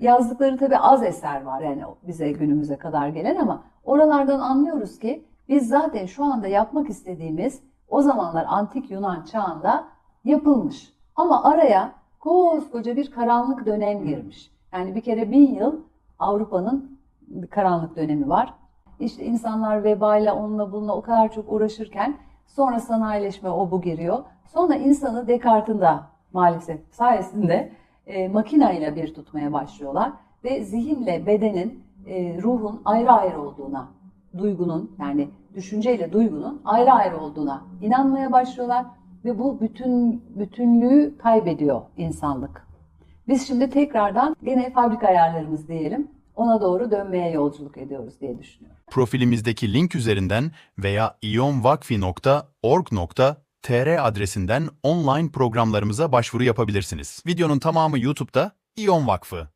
yazdıkları tabii az eser var yani bize günümüze kadar gelen ama oralardan anlıyoruz ki biz zaten şu anda yapmak istediğimiz o zamanlar antik Yunan çağında yapılmış. Ama araya koskoca bir karanlık dönem girmiş. Yani bir kere bin yıl Avrupa'nın karanlık dönemi var. İşte insanlar vebayla onunla bununla o kadar çok uğraşırken sonra sanayileşme o bu giriyor. Sonra insanı Descartes'in da maalesef sayesinde e, makinayla bir tutmaya başlıyorlar. Ve zihinle bedenin, e, ruhun ayrı ayrı olduğuna, duygunun yani düşünceyle duygunun ayrı ayrı olduğuna inanmaya başlıyorlar. Ve bu bütün bütünlüğü kaybediyor insanlık. Biz şimdi tekrardan gene fabrika ayarlarımız diyelim ona doğru dönmeye yolculuk ediyoruz diye düşünüyorum. Profilimizdeki link üzerinden veya iyonvakfi.org.tr adresinden online programlarımıza başvuru yapabilirsiniz. Videonun tamamı YouTube'da İyon Vakfı.